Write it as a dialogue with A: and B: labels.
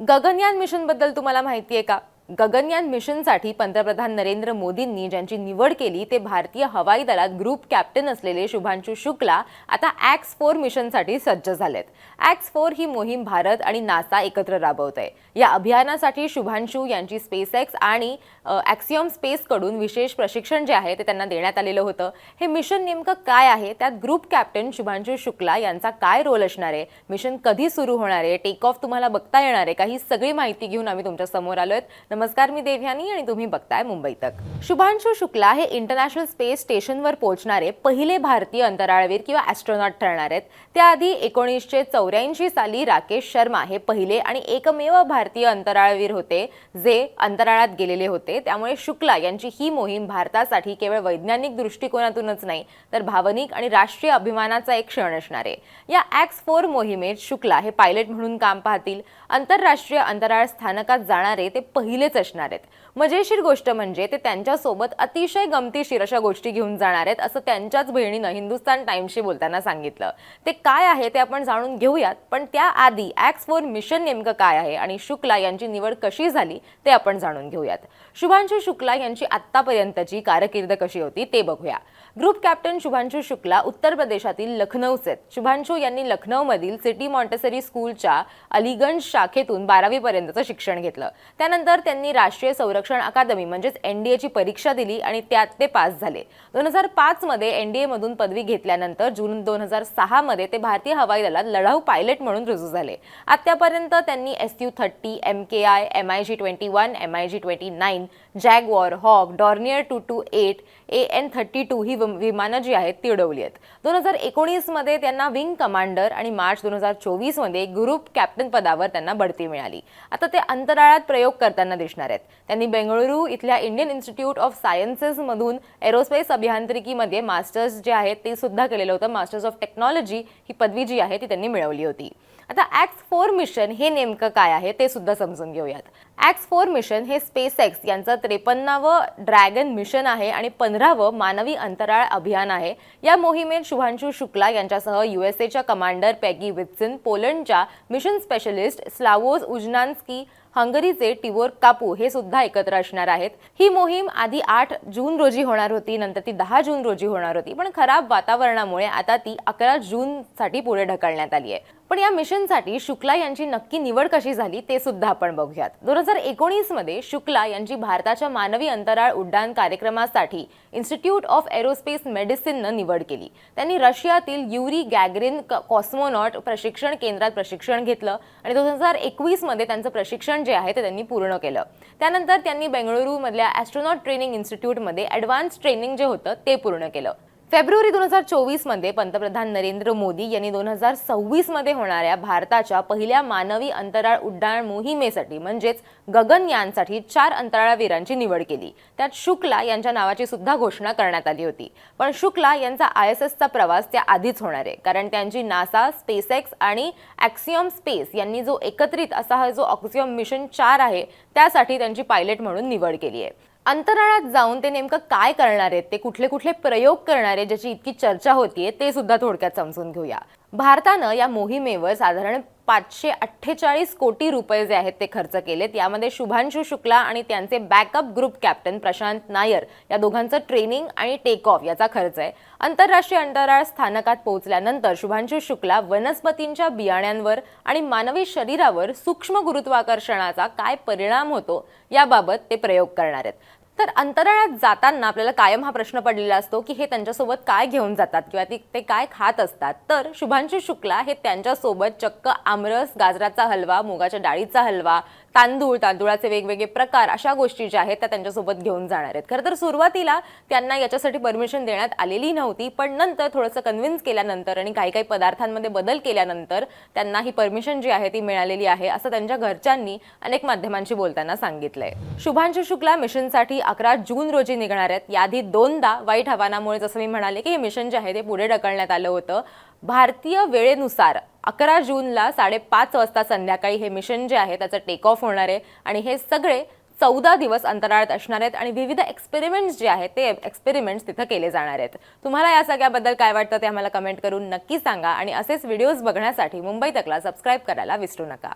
A: गगनयान मिशनबद्दल तुम्हाला माहिती आहे का? गगनयान मिशनसाठी पंतप्रधान नरेंद्र मोदींनी ज्यांची निवड केली ते भारतीय हवाई दलात ग्रुप कॅप्टन असलेले शुभांशू शुक्ला आता ॲक्स फोर मिशनसाठी सज्ज झालेत. ॲक्स फोर ही मोहीम भारत आणि नासा एकत्र राबवत. आहे या अभियानासाठी शुभांशू यांची स्पेस एक्स आणि ॲक्सियम स्पेसकडून विशेष प्रशिक्षण जे आहे ते त्यांना देण्यात आलेलं होतं. हे मिशन नेमकं काय आहे? त्यात ग्रुप कॅप्टन शुभांशू शुक्ला यांचा काय रोल असणार आहे? मिशन कधी सुरू होणार आहे? टेक ऑफ तुम्हाला बघता येणार आहे. का ही सगळी माहिती घेऊन आम्ही तुमच्यासमोर आहेत नमस्कार मी देवयानी आणि तुम्ही बघताय मुंबई तक. शुभांशु शुक्ला हे इंटरनॅशनल स्पेस स्टेशनवर पोहोचणारे पहिले भारतीय अंतराळवीर किंवा ॲस्ट्रॉनॉट ठरणार आहेत. त्याआधी एकोणीसशे चौऱ्याऐंशी साली राकेश शर्मा हे पहिले आणि एकमेव भारतीय अंतराळवीर होते जे अंतराळात गेलेले होते. त्यामुळे शुक्ला यांची ही मोहीम भारतासाठी केवळ वैज्ञानिक दृष्टिकोनातूनच नाही तर भावनिक आणि राष्ट्रीय अभिमानाचा एक क्षण असणार आहे. या ॲक्स फोर मोहिमेत शुक्ला हे पायलट म्हणून काम पाहतील. आंतरराष्ट्रीय अंतराळ स्थानकात जाणारे ते पहिले पहिलेच असणार आहेत. मजेशीर गोष्ट म्हणजे ते त्यांच्यासोबत अतिशय गमतीशीर अशा गोष्टी घेऊन जाणार आहेत असं त्यांच्याच बहिणीनं हिंदुस्तान टाइम्सशी बोलताना सांगितलं. ते काय आहे ते आपण जाणून घेऊयात पण त्याआधी ॲक्स फोर मिशन नेमकं काय आहे आणि शुक्ला यांची निवड कशी झाली ते आपण जाणून घेऊयात. शुभांशु शुक्ला यांची आत्तापर्यंतची कारकीर्द कशी होती ते बघूया. ग्रुप कॅप्टन शुभांशु शुक्ला उत्तर प्रदेशातील लखनौचे आहेत. शुभांशु यांनी लखनौमधील सिटी मॉन्टेसरी स्कूलच्या अलीगंज शाखेतून बारावीपर्यंतचं शिक्षण घेतलं. त्यानंतर त्यांनी राष्ट्रीय संरक्षण अकादमी म्हणजेच एनडीएची परीक्षा दिली आणि त्यात ते पास झाले. दोन हजार पाच मध्ये एनडीए मधून पदवी घेतल्यानंतर जून दोन हजार सहा मध्ये ते भारतीय हवाई दलात लढाऊ पायलट म्हणून रुजू झाले. आतापर्यंत त्यांनी S U thirty M K I M I G twenty one M I G twenty nine Jaguar Hawk Dornier two two eight A N thirty two ही विमानं जी आहेत ती उडवली आहेत. दोन हजार एकोणीसमध्ये त्यांना विंग कमांडर आणि मार्च दोन हजार चोवीसमध्ये ग्रुप कॅप्टन पदावर त्यांना बढती मिळाली. आता ते अंतराळात प्रयोग करताना दिसणार आहेत. त्यांनी बेंगळुरू इथल्या इंडियन इन्स्टिट्यूट ऑफ सायन्सेसमधून एरोस्पेस अभियांत्रिकीमध्ये मास्टर्स जे आहेत ते सुद्धा केलेलं होतं. मास्टर्स ऑफ टेक्नॉलॉजी ही पदवी जी आहे ती त्यांनी मिळवली होती. आता ॲक्स फोर मिशन हे नेमकं काय आहे ते सुद्धा समजून घेऊयात. ॲक्स फोर मिशन हे स्पेस एक्स यांचं त्रेपन्नावं ड्रॅगन मिशन आहे आणि पंधरावं मानवी अंतराळ अभियान आहे. या मोहिमेत शुभांशु शुक्ला यांच्यासह युएसएच्या कमांडर पॅगी वित्सिन पोलंडच्या मिशन स्पेशलिस्ट स्लावोज उजनान्स्की हंगरीचे टिवोर कापू हे सुद्धा एकत्र असणार आहेत. ही मोहीम आधी आठ जून रोजी होणार होती नंतर ती दहा जून रोजी होणार होती. पण खराब वातावरणामुळे आता ती अकरा जूनसाठी पुढे ढकलण्यात आली आहे. पण या मिशनसाठी शुक्ला यांची नक्की निवड कशी झाली ते सुद्धा आपण बघूयात. दोन हजार एकोणीसमध्ये शुक्ला यांची भारताच्या मानवी अंतराळ उड्डाण कार्यक्रमासाठी इन्स्टिट्यूट ऑफ एरोस्पेस मेडिसिननं निवड केली. त्यांनी रशियातील युरी गॅगरिन कॉस्मोनॉट प्रशिक्षण केंद्रात प्रशिक्षण घेतलं आणि दोन हजार एकवीसमध्ये त्यांचं प्रशिक्षण जे आहे ते त्यांनी पूर्ण केलं. त्यानंतर त्यांनी बेंगळुरूमधल्या ॲस्ट्रॉनॉट ट्रेनिंग इन्स्टिट्यूटमध्ये ॲडव्हान्स ट्रेनिंग जे होतं ते पूर्ण केलं. फेब्रुवारी दोन हजार चोवीसमध्ये पंतप्रधान नरेंद्र मोदी यांनी दोन हजार सव्वीसमध्ये होणाऱ्या भारताच्या पहिल्या मानवी अंतराळ उड्डाण मोहिमेसाठी म्हणजेच गगनयानसाठी चार अंतराळवीरांची निवड केली. त्यात शुक्ला यांच्या नावाची सुद्धा घोषणा करण्यात आली होती. पण शुक्ला यांचा आय एस एसचा प्रवास त्या आधीच होणार आहे कारण त्यांची नासा स्पेसएक्स आणि ॲक्सियम स्पेस यांनी जो एकत्रित असा हा जो ऑक्सियम मिशन चार आहे त्यासाठी त्यांची पायलट म्हणून निवड केली आहे. अंतराळात जाऊन ते नेमकं काय करणार आहेत ते कुठले कुठले प्रयोग करणार आहेत ज्याची इतकी चर्चा होतीये ते सुद्धा थोडक्यात समजून घेऊया. भारतानं या मोहिमेवर साधारण पाचशे अठ्ठेचाळीस कोटी रुपये जे आहेत ते खर्च केलेत. यामध्ये शुभांशु शुक्ला आणि त्यांचे backup group captain Prashant Nair या दोघांचं ट्रेनिंग आणि टेक ऑफ याचा खर्च आहे. आंतरराष्ट्रीय अंतराळ स्थानकात पोहोचल्यानंतर शुभांशु शुक्ला वनस्पतींच्या बियाण्यांवर आणि मानवी शरीरावर सूक्ष्म गुरुत्वाकर्षणाचा काय परिणाम होतो याबाबत ते प्रयोग करणार आहेत. तर अंतराळात जाताना आपल्याला कायम हा प्रश्न पडलेला असतो की हे त्यांच्यासोबत काय घेऊन जातात किंवा ती ते काय खात असतात. तर शुभांशु शुक्ला हे त्यांच्यासोबत चक्क आमरस गाजराचा हलवा मुगाच्या डाळीचा हलवा तांदूळ तांदूळाचे वेगवेगळे प्रकार अशा गोष्टी ज्या आहेत त्या त्यांच्यासोबत घेऊन जाणार आहेत. खरं तर सुरुवातीला त्यांना याच्यासाठी परमिशन देण्यात आलेली नव्हती पण नंतर थोडंसं कन्व्हिन्स केल्यानंतर आणि काही काही पदार्थांमध्ये बदल केल्यानंतर त्यांना ही परमिशन जी आहे ती मिळालेली आहे असं त्यांच्या घरच्यांनी अनेक माध्यमांशी बोलताना सांगितलंय. शुभांशु शुक्ला मिशनसाठी अकरा जून रोजी निघणार आहेत. याआधी दोनदा वाईट हवामानामुळे जसं मी म्हणाले की हे मिशन जे आहे ते पुढे ढकलण्यात आलं होतं. भारतीय वेळेनुसार अकरा जूनला साडेपाच वाजता संध्याकाळी हे मिशन जे आहे त्याचं टेक ऑफ होणार आहे आणि हे सगळे चौदा दिवस अंतराळात असणार आहेत आणि विविध एक्सपेरिमेंट्स जे आहेत ते एक्सपेरिमेंट्स तिथं केले जाणार आहेत. तुम्हाला या सगळ्याबद्दल काय वाटतं ते आम्हाला कमेंट करून नक्की सांगा आणि असेच व्हिडिओज बघण्यासाठी मुंबई तकला सबस्क्राईब करायला विसरू नका.